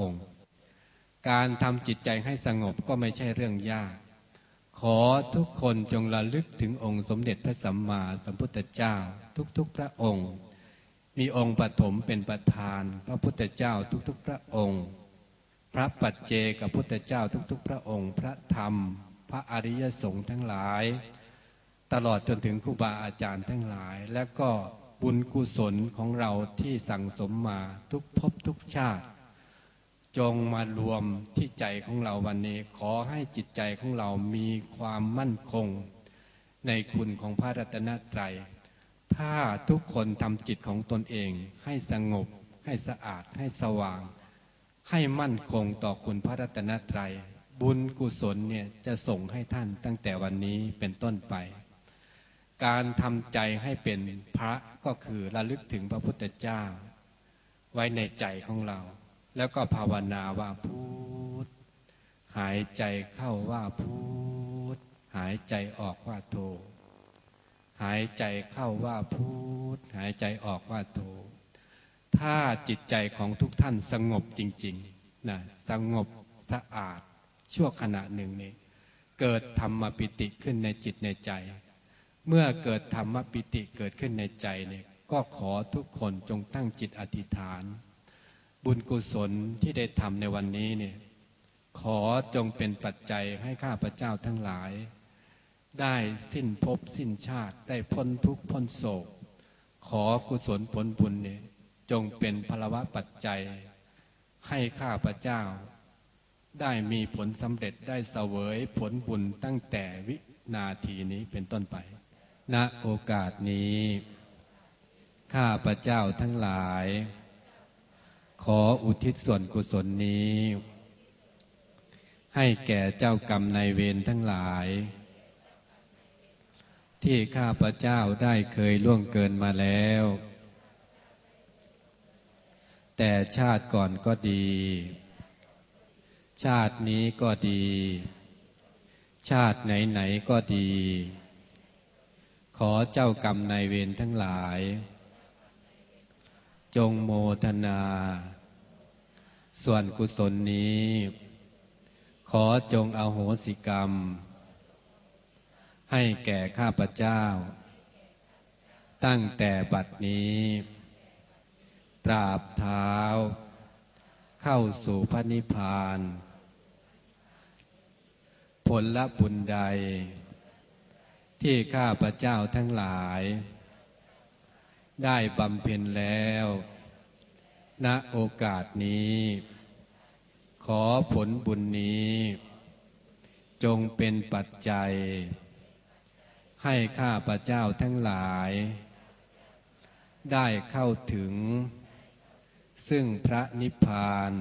องค์ การทำจิตใจให้สงบก็ไม่ใช่เรื่องยาก ขอทุกคนจงระลึกถึงองค์สมเด็จพระสัมมาสัมพุทธเจ้า ทุกๆพระองค์ มีองค์ปฐมเป็นประธาน พระพุทธเจ้าทุกๆพระองค์ พระปัจเจกับพุทธเจ้าทุกๆ พระองค์ พระธรรม พระอริยสงฆ์ทั้งหลาย ตลอดจนถึงครูบาอาจารย์ทั้งหลายและก็บุญกุศลของเราที่สั่งสมมาทุกภพทุกชาติ จงมารวมที่ใจของเราวันนี้ ขอให้จิตใจของเรามีความมั่นคง ในคุณของพระรัตนตรัย ถ้าทุกคนทำจิตของตนเอง ให้สงบ ให้สะอาด ให้สว่าง ให้มั่นคงต่อคุณพระรัตนตรัย บุญกุศลเนี่ยจะส่งให้ท่านตั้งแต่วันนี้เป็นต้นไป การทำใจให้เป็นพระก็คือระลึกถึงพระพุทธเจ้า ไว้ในใจของเรา แล้วก็ภาวนาว่าพูดหายใจเข้าว่าพูดหายใจออกว่าโทหายใจเข้าว่าพูดหายใจออกว่าโทถ้าจิตใจของทุกท่านสงบจริงๆนะสงบสะอาดชั่วขณะหนึ่งนี้ เกิดธรรมปิติขึ้นในจิตในใจ เมื่อเกิดธรรมปิติเกิดขึ้นในใจเนี่ยก็ขอทุกคนจงตั้งจิตอธิษฐาน บุญกุศลที่ได้ทำในวันนี้เนี่ยขอจงเป็นปัจจัยให้ข้าพเจ้าทั้งหลาย ได้สิ้นภพสิ้นชาติได้พ้นทุกข์พ้นโศก ขอกุศลผลบุญเนี่ยจงเป็นพลวะปัจจัย ให้ข้าพเจ้า ได้มีผลสำเร็จได้เสวยผลบุญตั้งแต่วินาทีนี้เป็นต้นไป ณโอกาสนี้ ข้าพเจ้าทั้งหลาย ขออุทิศส่วนกุศลนี้ ให้แก่เจ้ากรรมนายเวรทั้งหลาย ที่ข้าพระเจ้าได้เคยล่วงเกินมาแล้ว แต่ชาติก่อนก็ดี ชาตินี้ก็ดี ชาติไหนๆก็ดี ขอเจ้ากรรมนายเวรทั้งหลายจงโมทนา ส่วนกุศลนี้ ขอจงเอาโหสิกรรม ให้แก่ข้าพเจ้า ตั้งแต่บัดนี้ ตราบเท้า เข้าสู่พระนิพพาน ผลละบุญใด ที่ข้าพเจ้าทั้งหลาย ได้บำเพ็ญแล้ว ณโอกาสนี้ ขอผลบุญนี้ จงเป็นปัจจัย ให้ข้าพระเจ้าทั้งหลาย ได้เข้าถึง ซึ่งพระนิพพาน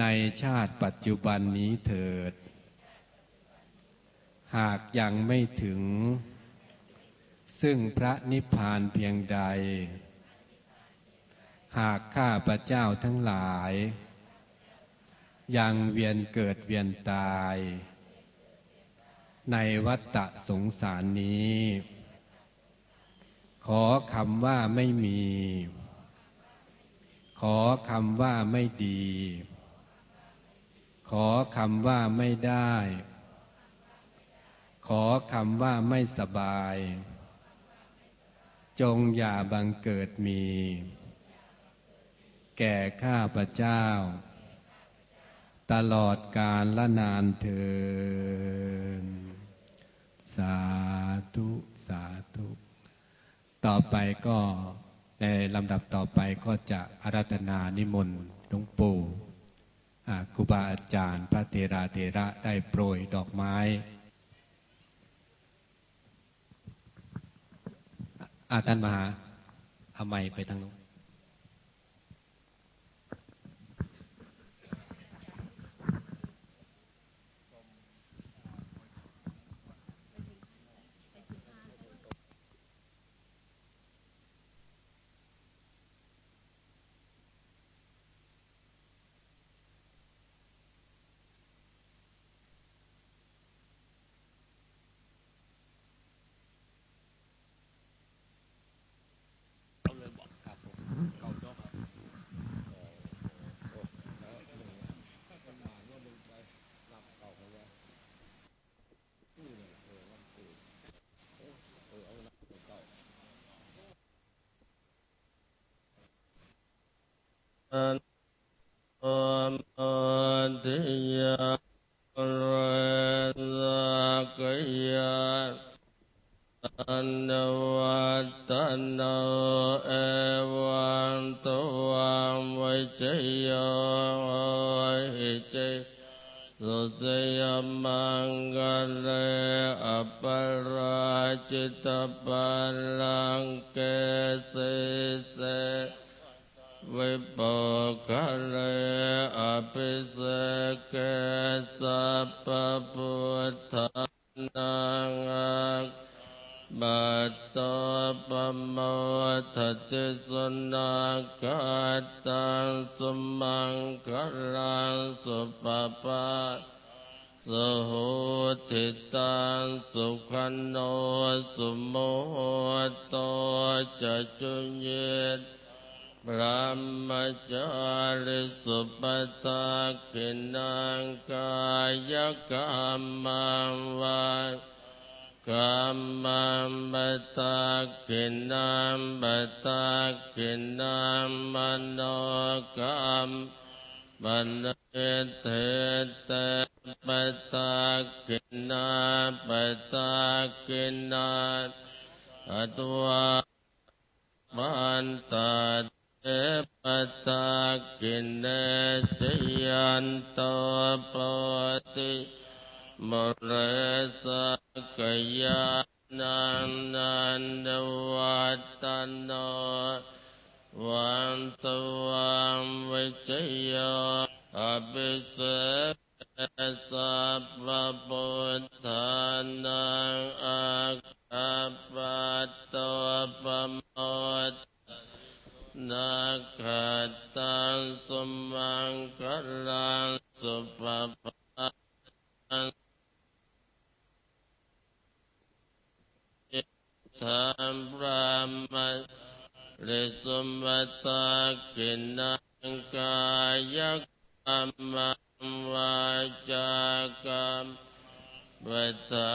ในชาติปัจจุบันนี้เถิด หากยังไม่ถึง ซึ่งพระนิพพานเพียงใด หากข้าพระเจ้าทั้งหลาย ยังเวียนเกิดเวียนตาย ในวัฏฏะสงสารนี้ ขอคำว่าไม่มี ขอคำว่าไม่ดี ขอคำว่าไม่ได้ ขอคำว่าไม่สบาย จงอย่าบังเกิดมี แก่ข้าพระเจ้า ตลอดกาลละนานเทินสาธุสาธุ ต่อไปก็ในลำดับต่อไปก็จะอารัตนานิมนต์หลวงปู่อาครูบาอาจารย์พระเทราเทระได้โปรยดอกไม้อาท่านมหาเอาไม้ไปทางนู้น ทิยาเรสักยาอันวัตโนเอวังตวังวิจโยหิจสุสยมังกเลอปราจิตปัลลังเกสิเส วิปกะเลอภิเสกสัพพพุทธนังบัตตปโมทัติสนาคาตังสมังคลังสุปปาสหุติตังสุขันโนสุโมโตจะจุเยต พระมจาริสุปตากินังกายกรรมังวากรรมังบตากินังบตากินังมโนกรรมมันเตเตปตากินาปตากินาอตวามันตา เอปตากินเนจยันโตปติมเรสกยานันนันดวัตโนวันตวังวิจโยอภิเสกสัพพุทธานังอาคาปตโตปโมท นาคาตังสมังคลังสุปปะธรรมรามเรสุมบตากินังกายกรรมวาจากรรมบตา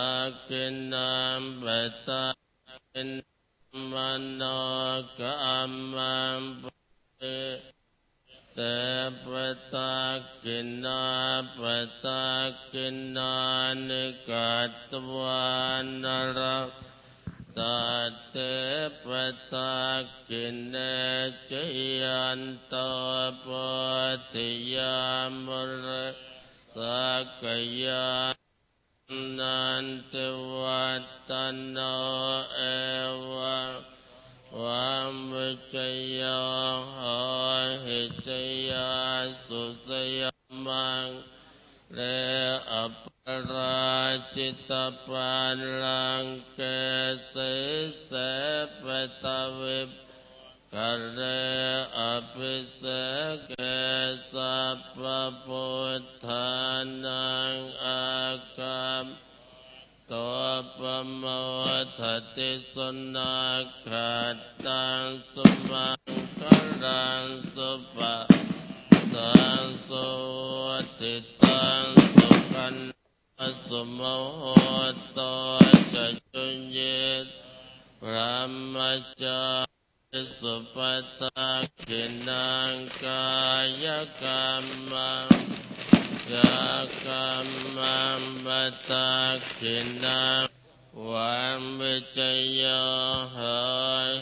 กินังบตากิน มโนกรรมังเปเตปตากินาปตากินานิกัตวานรตาเตปตากินเนจยันตปติยามรสักยา นันตวัตโนเอวังวันวิจยหหิจยาสุสยมังเลอปราจิตปันลังเกสิเสปตวิปกเลอภิเสก สัพพพุทธานังอาคัมตัวปโมทติสนาขาตังสุมังคลังสุปะตังสุติตังสุขันสมโหตจะจุญเยตพระมจา สุปตากินังกายกรรมังยากรรมังบัตากินังวันวิจยหา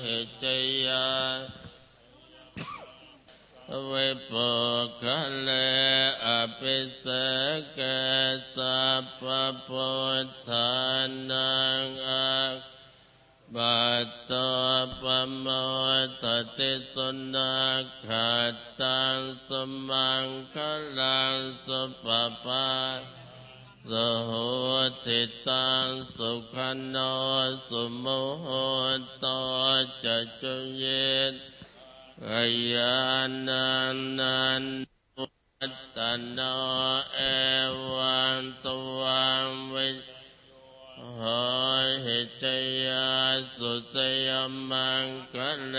หิจยาเวปคะเลอภิเสกสัพพุทธานังอา บัตตปโมทติสนาขาตังสมังคลังสุปปาสหุติตังสุขันโนสุโมโหโตจะจุเยนกยานันนันวัตโนเอวังตวังวิ หอยหิจยาสุจยมังคะเล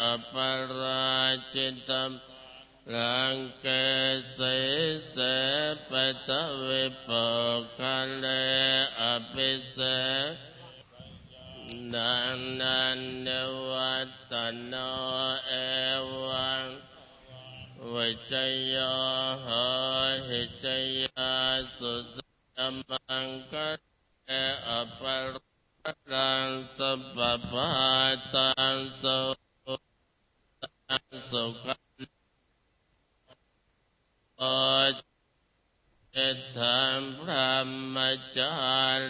อปราจิตมลังเกสิเสปตวิปคะเลอภิเสนันนันเนวัตโนเอวังวิจยาหาหิจยาสุจยมังคะ ออปรังสัพพะตังสุตังสุขังโอเจตังพระมจา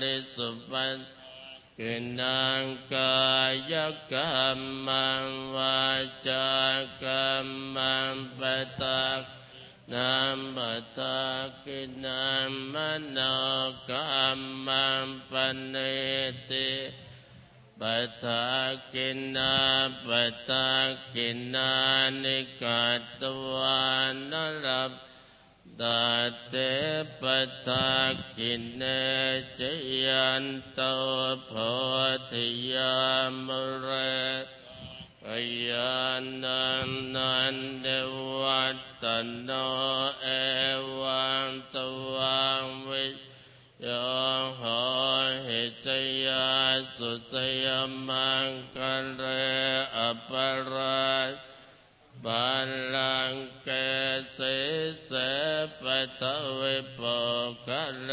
ริสุปันกินังกายกรรมังวาจากรรมังปะตัก นัมปะตักกินัมมโนกรรมังปณิติปะตักกินาปะตักกินานิกัตวานรับตาเตปตากินเนจยันโตโพธิยามเร ยานันนันเดวัตตโนเอวังตวังวิยโหหิจยาสุจยมังกันเรอปราชบัลลังเกสิเสปะทวิปคะเล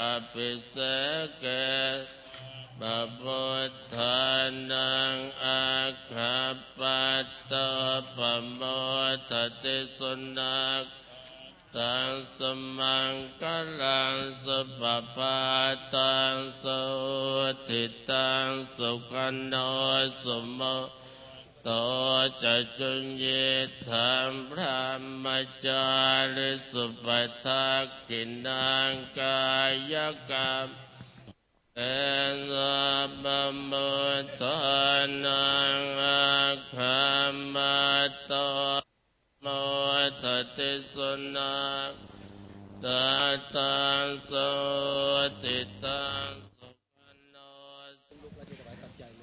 อภิเสเกปะพุทธานา ตตปะโมทติสุนักตังสมังกลังสุปปาตังสุทิตังสุขันโนสมโตจะจุนเยธรรมพระมจาริสุปทักกินังกายกรรม เอนบมุตานังอาคามาตโมทัติสุนักตาตังโสติตัง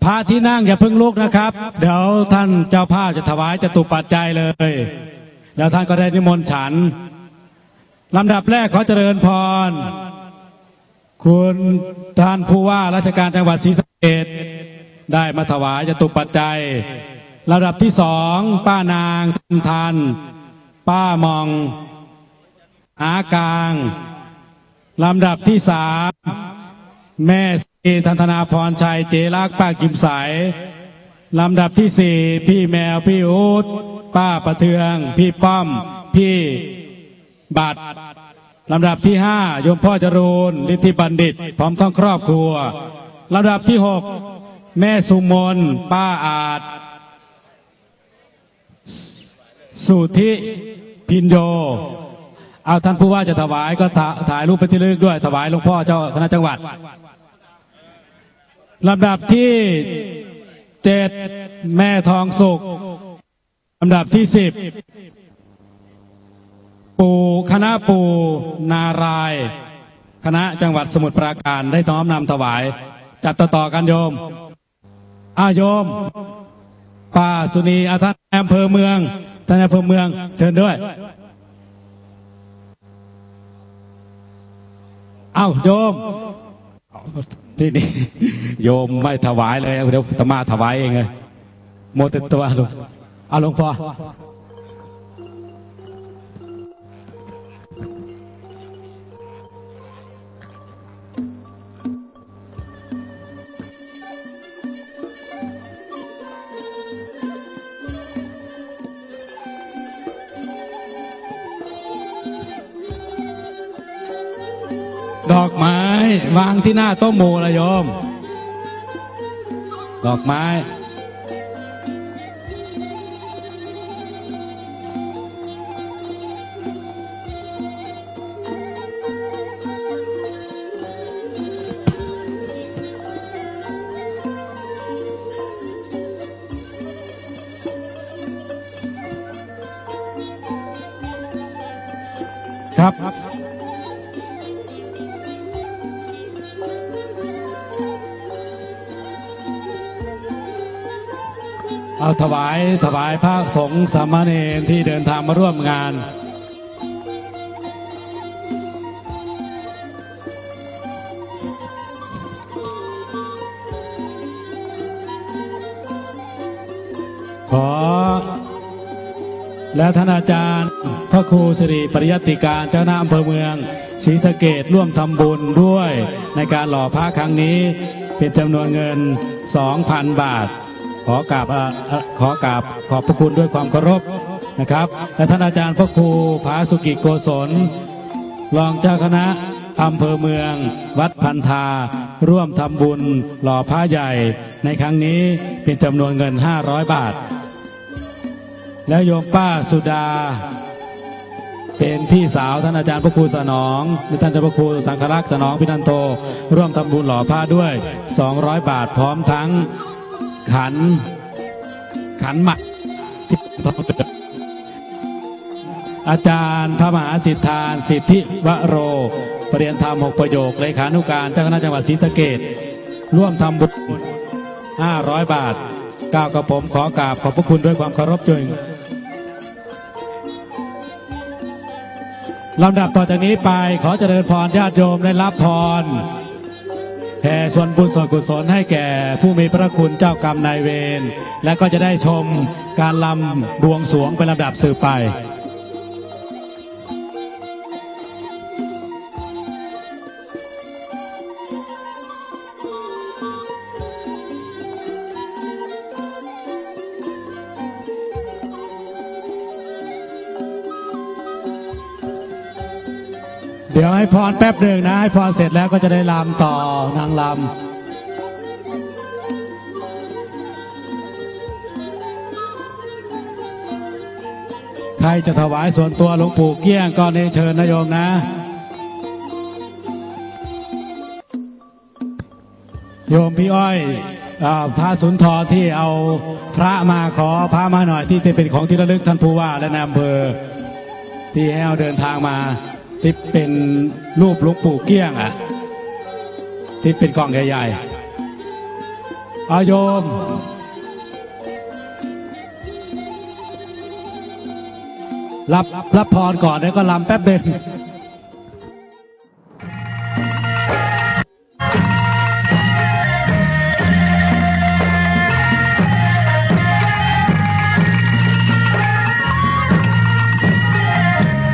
พระที่นั่งอย่าเพิ่งลุกนะครับ เดี๋ยวท่านเจ้าภาพจะถวายจะตุปัจจัยเลย แล้วท่านก็ได้นิมนต์ฉันลำดับแรกขอเจริญพร คุณท่านผู้ว่าราชการจังหวัดศรีสะเกษได้มาถวายจตุปัจจัยลำดับที่สองป้านางทันทัน ป้ามองอากลางลำดับที่สามแม่สีทันธนาพรชัยเจรักป้ากิมใสลำดับที่สี่พี่แมวพี่อูดป้าประเทือง พี่ป้อม พี่บัตร ลำดับที่ห้าโยมพ่อจรูนฤทธิบัณฑิต พร้อมทั้งครอบครัวลำดับที่หกแม่สุมนป้าอาจ สุธิพินโยเอาท่านผู้ว่าจะถวายก็ถ่ายรูปไปที่ระลึกด้วย ถวายหลวงพ่อเจ้าคณะจังหวัดลำดับที่เจ็ดแม่ทองสุขลำดับที่สิบ ปู่คณะปู่นารายคณะจังหวัดสมุทรปราการได้น้อมนำถวาย จัดต่อๆกันโยมอาโยมป้าสุนีอาท่านอำเภอเมืองท่านอำเภอเมือง เชิญด้วย เอ้าโยมที่นี่โยมไม่ถวายเลยเดี๋ยวตมาถวายเองเลยโมเตตัวหลวงอาหลวงพ่อ ดอกไม้ วางที่หน้าโต๊ะโมละโยม ดอกไม้ ถวายถวายพระสงฆ์สามเณรที่เดินทางมาร่วมงานขอและท่านอาจารย์ พระครูสิริปริยติการเจ้าหน้าอำเภอเมืองศรีสะเกดร่วมทำบุญด้วย ในการหล่อพระครั้งนี้เป็นจำนวนเงิน 2,000 บาท ขอกราบขอกราบขอบพระคุณด้วยความเคารพนะครับและท่านอาจารย์พระครูภาสุกิโกศล รองเจ้าคณะอำเภอเมือง วัดพันธา ร่วมทำบุญหล่อพระใหญ่ ในครั้งนี้เป็นจำนวนเงิน 500 บาท แล้วโยมป้าสุดา เป็นพี่สาวท่านอาจารย์พระครูสนองหรือท่านเจ้าพระครูสังฆรักษ์สนองพินันโต ร่วมทำบุญหล่อผ้าด้วย 200 บาทพร้อมทั้ง ขัน ขันหมักที่ทองเหลืองอาจารย์พระมหาสิทธานสิทธิวโร ปรริยนธรรมหกประโยคเลขานุการเจ้าคณะจังหวัดศรีสะเกดร่วมทำบุญ 500 บาทก้าวกับผมขอกราบขอบพระคุณด้วยความเคารพจริงลำดับต่อจากนี้ไปขอเจริญพรญาติโยมได้รับพร แผ่ส่วนบุญส่วนกุศลให้แก่ผู้มีพระคุณเจ้ากรรมนายเวรและก็จะได้ชมการลำบวงสวงเป็นลำดับสืบไป เดี๋ยวให้พรแป๊บหนึ่งนะ ให้พรเสร็จแล้วก็จะได้ลำต่อนางลำใครจะถวายส่วนตัวหลวงปู่เกี้ยงก็เนเชิญนะโยมนะ โยมพี่อ้อยอาพระสุนทรที่เอาพระมาขอพระมาหน่อยที่จะเป็นของที่ระลึกท่านผู้ว่าและนายอำเภอที่ให้เอาเดินทางมา ที่เป็นรูปหลวงปู่เกี้ยงอะ ที่เป็นกล่องใหญ่ๆเอาโยม รับรับพรก่อนแล้วก็ลำแป๊บเดียว